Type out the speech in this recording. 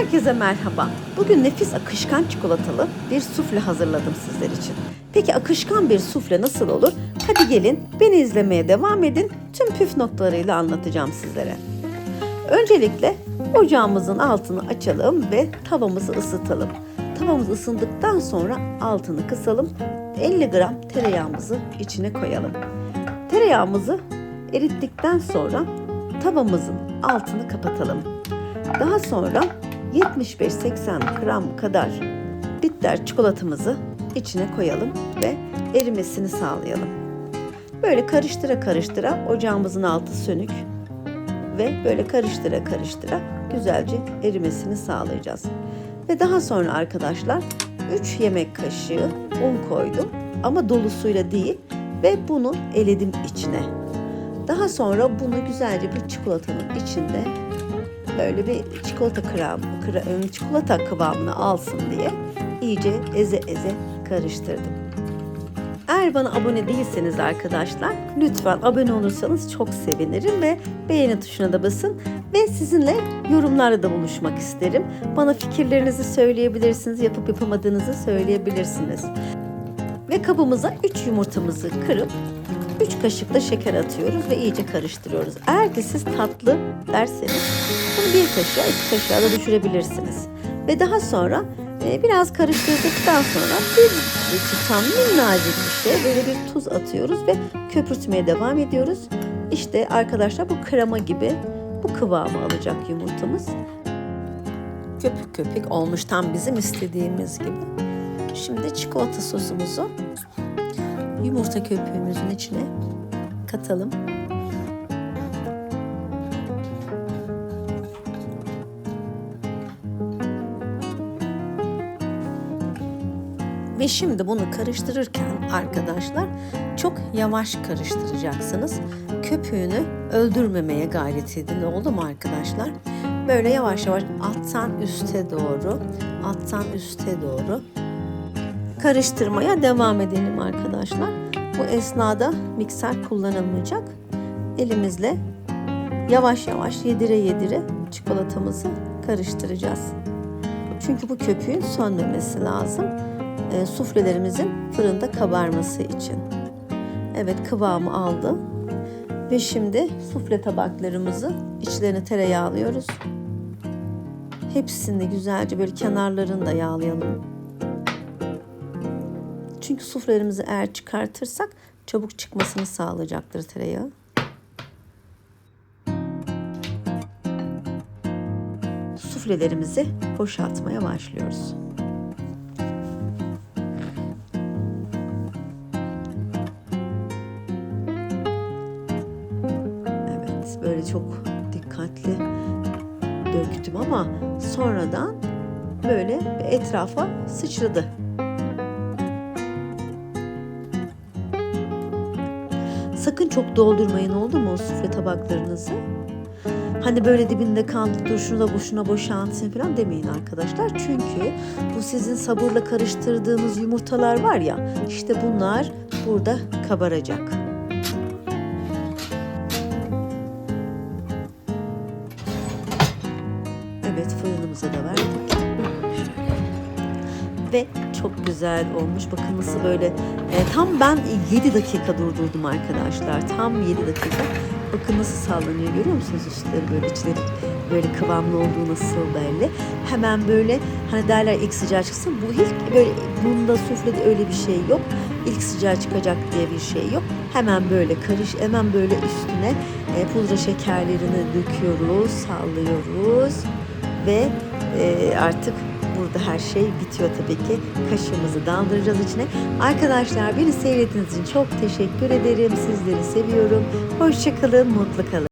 Herkese merhaba. Bugün nefis akışkan çikolatalı bir sufle hazırladım sizler için. Peki akışkan bir sufle nasıl olur? Hadi gelin beni izlemeye devam edin. Tüm püf noktalarıyla anlatacağım sizlere. Öncelikle ocağımızın altını açalım ve tavamızı ısıtalım. Tavamız ısındıktan sonra altını kısalım. 50 gram tereyağımızı içine koyalım. Tereyağımızı erittikten sonra tavamızın altını kapatalım. Daha sonra 75-80 gram kadar bitter çikolatamızı içine koyalım ve erimesini sağlayalım. Böyle karıştıra karıştıra ocağımızın altı sönük ve böyle karıştıra karıştıra güzelce erimesini sağlayacağız. Ve daha sonra arkadaşlar 3 yemek kaşığı un koydum ama dolusuyla değil ve bunu eledim içine. Daha sonra bunu güzelce bir çikolatanın içinde böyle bir çikolata kıvam, kıra- çikolata kıvamını alsın diye iyice eze eze karıştırdım. Eğer bana abone değilseniz arkadaşlar lütfen abone olursanız çok sevinirim ve beğeni tuşuna da basın ve sizinle yorumlarla da buluşmak isterim. Bana fikirlerinizi söyleyebilirsiniz, yapıp yapamadığınızı söyleyebilirsiniz. Ve kabımıza 3 yumurtamızı kırıp 3 kaşık da şeker atıyoruz ve iyice karıştırıyoruz. Eğer ki siz tatlı derseniz bunu bir kaşığa iki kaşığa da düşürebilirsiniz. Ve daha sonra e, biraz karıştırdıktan sonra bir tutam minnacık bir şey böyle bir tuz atıyoruz ve köpürtmeye devam ediyoruz. İşte arkadaşlar bu krema gibi bu kıvamı alacak yumurtamız. Köpük köpük olmuş tam bizim istediğimiz gibi. Şimdi çikolata sosumuzu yumurta köpüğümüzün içine katalım. Ve şimdi bunu karıştırırken arkadaşlar çok yavaş karıştıracaksınız. Köpüğünü öldürmemeye gayret edin. Oldu mu arkadaşlar? Böyle yavaş yavaş alttan üste doğru, alttan üste doğru karıştırmaya devam edelim arkadaşlar. Bu esnada mikser kullanılmayacak. Elimizle yavaş yavaş yedire yedire çikolatamızı karıştıracağız. Çünkü bu köpüğün sönmemesi lazım. E, suflelerimizin fırında kabarması için. Evet kıvamı aldı. Ve şimdi sufle tabaklarımızı içlerine tereyağı alıyoruz. Hepsini güzelce böyle kenarlarını da yağlayalım. Çünkü suflelerimizi eğer çıkartırsak çabuk çıkmasını sağlayacaktır tereyağı. Suflelerimizi boşaltmaya başlıyoruz. Evet, böyle çok dikkatli döktüm ama sonradan böyle etrafa sıçradı. Sakın çok doldurmayın oldu mu o sufle tabaklarınızı? Hani böyle dibinde kaldı dur şunu da boşuna boşaltın falan demeyin arkadaşlar. Çünkü bu sizin sabırla karıştırdığınız yumurtalar var ya işte bunlar burada kabaracak. Evet fırınımıza da verdik. Ve çok güzel olmuş. Bakın nasıl böyle e, tam ben 7 dakika durdurdum arkadaşlar. Tam 7 dakika. Bakın nasıl sallanıyor görüyor musunuz üstleri böyle içleri böyle kıvamlı olduğu nasıl belli. Hemen böyle hani derler ilk sıcağı çıksın. Bu ilk böyle bunda suflede öyle bir şey yok. İlk sıcağı çıkacak diye bir şey yok. Hemen böyle karış, hemen böyle üstüne e, pudra şekerlerini döküyoruz, sallıyoruz ve e, artık burada her şey bitiyor tabii ki. Kaşığımızı daldıracağız içine. Arkadaşlar beni seyrettiğiniz için çok teşekkür ederim. Sizleri seviyorum. Hoşçakalın, mutlu kalın.